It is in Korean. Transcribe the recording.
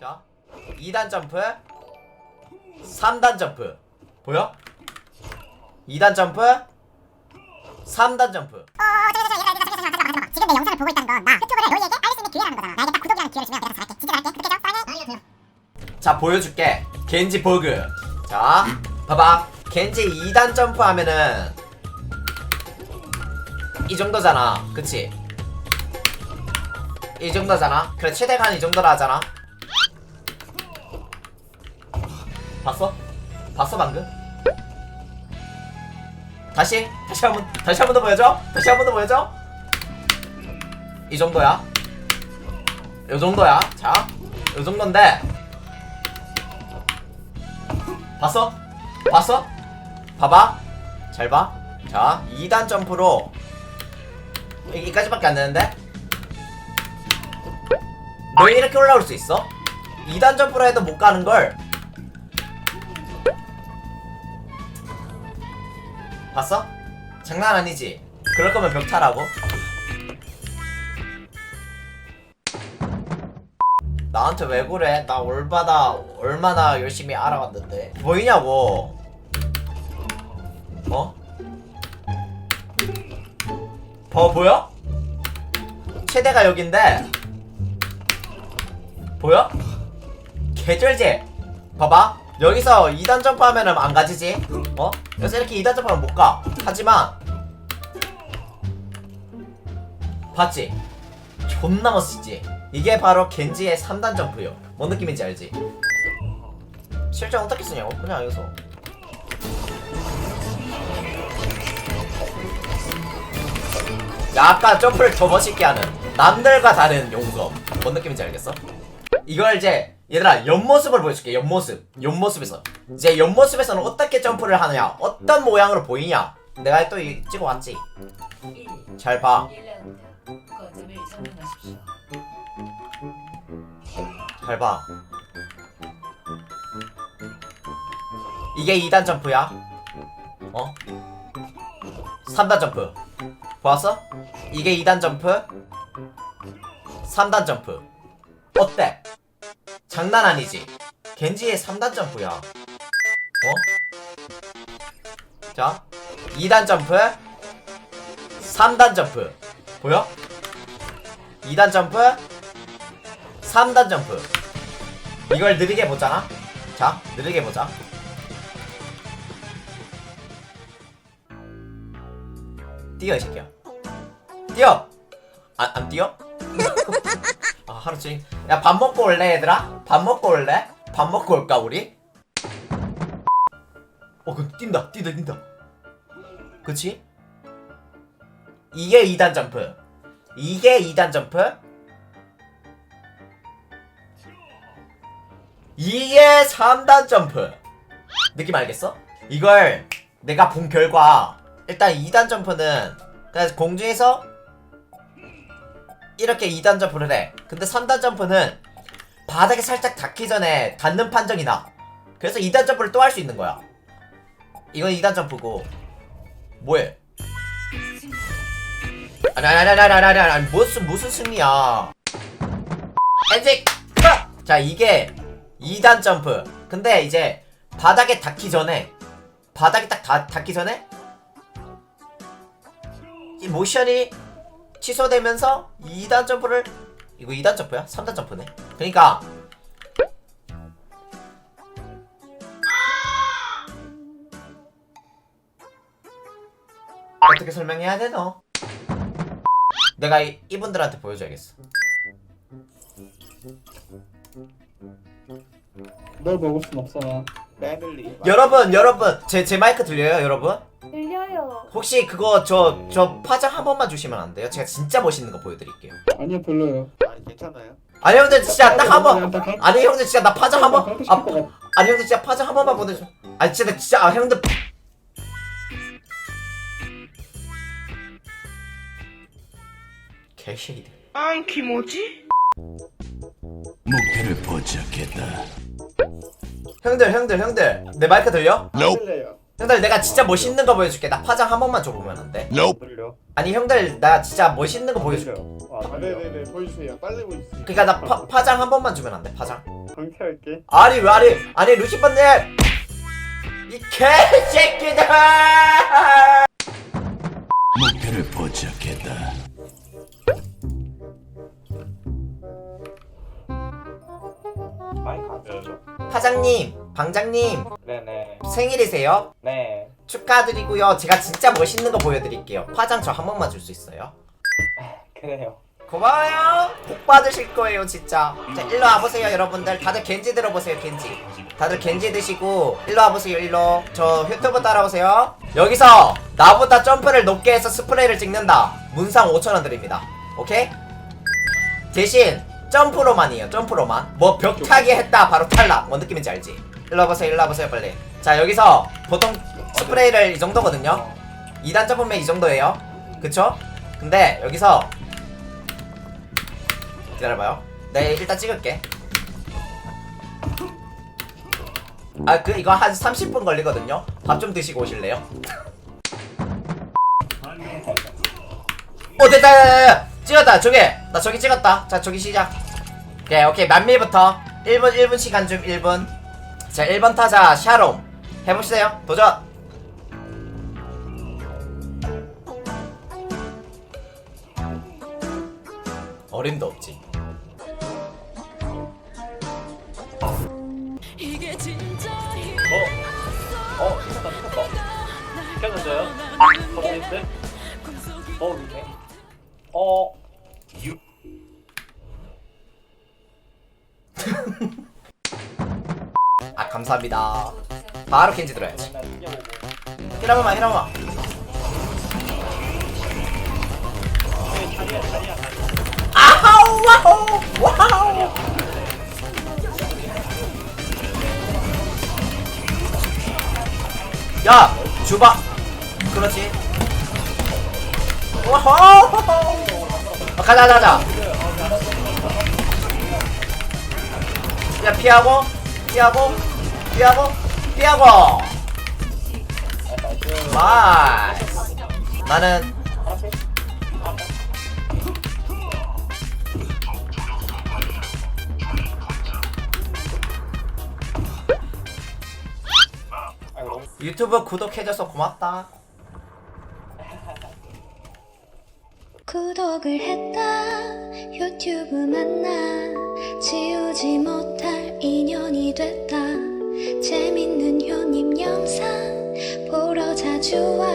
자 2단 점프 3단 점프 보여? 2단 점프 3단 점프 지금 내 영상을 보고 있다는 건 나 유튜브를 너희에게 알릴 수 있는 기회라는 거잖아. 나에게 딱 구독이라는 기회를 주면 내가 더 잘할게. 진짜 잘할게. 그렇게 해줘. 사랑해. 자 보여줄게 겐지 버그 자 봐봐 겐지 2단 점프 하면은 이 정도잖아 그치 이 정도잖아 그래 최대가 한 이 정도라 하잖아 봤어? 봤어 방금? 다시 다시 한번 다시 한 번 더 보여줘 다시 한 번 더 보여줘 이 정도야 요 정도야 자요 정도인데 봤어? 봤어? 봐봐 잘 봐. 자 2단 점프로 여기까지밖에 안 되는데 왜 이렇게 올라올 수 있어? 2단 점프로 해도 못 가는 걸 봤어? 장난 아니지? 그럴 거면 벽 타라고 나한테 왜 그래? 나 올바다 얼마나 열심히 알아봤는데 보이냐고 어? 버 보여? 최대가 여긴데 보여? 개쩔지? 봐봐 여기서 2단 점프하면은 안 가지지? 어? 여기서 이렇게 2단 점프하면 못 가 하지만 봤지? 존나 멋있지? 이게 바로 겐지의 3단 점프요 뭔 느낌인지 알지? 실전 어떻게 쓰냐고? 그냥 여기서 약간 점프를 더 멋있게 하는 남들과 다른 용서 뭔 느낌인지 알겠어? 이걸 이제 얘들아 옆모습을 보여줄게 옆모습 옆모습에서 이제 옆모습에서는 어떻게 점프를 하느냐 어떤 모양으로 보이냐 내가 또 이- 찍어왔지 잘 봐. 1라운드 거점을 점령하십시오. 잘 봐. 이게 2단 점프야. 어? 3단 점프. 보았어? 이게 2단 점프. 3단 점프. 어때? 장난 아니지? 겐지의 3단 점프야. 어? 자, 2단 점프. 3단 점프. 보여? 2단 점프. 3단 점프 이걸 느리게 보잖아 자 느리게 보자 뛰어 이 새끼야 뛰어 안, 안 뛰어? 아 하루 종일 야 밥 먹고 올래 얘들아? 밥 먹고 올래? 밥 먹고 올까 우리? 어 그 뛴다 뛴다 뛴다 그치? 이게 2단 점프 이게 2단 점프 이게 3단 점프 느낌 알겠어? 이걸 내가 본 결과 일단 2단 점프는 공중에서 이렇게 2단 점프를 해 근데 3단 점프는 바닥에 살짝 닿기 전에 닿는 판정이 나. 그래서 2단 점프를 또 할 수 있는 거야. 이건 2단 점프고. 뭐해? 아니 무슨 무슨 승리야. 엔직 자 이게 2단 점프. 근데 이제 바닥에 닿기 전에 바닥에 딱 닿, 닿기 전에 이 모션이 취소되면서 2단 점프를 이거 2단 점프야? 3단 점프네. 그러니까 어떻게 설명해야 되노? 내가 이, 이분들한테 보여줘야겠어. 널 먹을 순 없어 나. 패밀리 여러분, 여러분, 제, 제 마이크 들려요, 여러분? 들려요. 혹시 그거 저 저 파장 한 번만 주시면 안 돼요? 제가 진짜 멋있는 거 보여드릴게요. 아니요 별로요. 아니 괜찮아요? 아니 형들 진짜 딱 한 번. 아니 형들 진짜 나 파장 한 번. 아, 같아. 아니 형들 진짜 파장 한 번만 보내줘. 아니 진짜 진짜 아 형들. 개쉐이드. 목표를 포착했다. 형들 형들 형들 내 마이크 들려? 틀려요. 형들 내가 진짜 멋있는 거 보여줄게. 나 파장 한 번만 줘보면 안 돼? 들려? 아니 형들 나 진짜 멋있는 거 보여줄게. 들려 아 아, 네네네 보여주세요. 빨리 보여주세요. 그러니까 나 파, 파장 한 번만 주면 안 돼? 파장. 강퇴할게. 아니 왜 아니 아니 루시퍼님 이 개새끼들 목표를 포착했다. 사장님 방장님 네네. 생일이세요? 네. 축하드리고요 제가 진짜 멋있는 거 보여드릴게요 화장 저 한 번만 줄 수 있어요? 그래요. 고마워요. 복 받으실 거예요 진짜. 자 일로 와보세요 여러분들. 다들 겐지 들어보세요 겐지. 다들 겐지 드시고 일로 와보세요 일로. 저 유튜브 따라오세요. 여기서 나보다 점프를 높게 해서 스프레이를 찍는다. 문상 5천원 드립니다. 오케이? 대신 점프로만이에요 점프로만. 뭐 벽 타기 했다 바로 탈락. 뭔 느낌인지 알지? 일로 와보세요 일로 와보세요 빨리. 자 여기서 보통 스프레이를 이 정도거든요. 2단 점프면 이 정도예요. 그쵸? 근데 여기서 기다려봐요. 네, 일단 찍을게. 아, 그, 이거 한 30분 걸리거든요? 밥 좀 드시고 오실래요? 오, 됐다. 찍었다, 저기. 나 저기 찍었다. 자, 저기 시작. 오케이, 오케이. 만미부터. 1분, 1분 시간 좀 1분. 자, 1번 타자, 샤롬. 해보시세요. 도전! 어림도 없지. 어? 어? 미쳤다 미쳤다. 켰는데요? 더보이는데? 어 미네. 어? 아, 감사합니다. 바로 켄지 들어야지. 맨날 튕겨보고. 히라마마, 자리야. 아하우, 와우, 와우. 야, 주바. 그렇지. 와호. 어, 가자, 가자, 가자. 야, 피하고, 피하고, 피하고, 피하고. 아. 나이스. 나는 유튜브 구독해줘서 고맙다. 구독을 했다. 유튜브 만나. 지우지 못할 인연이 됐다. 재밌는 효님 영상 보러 자주 와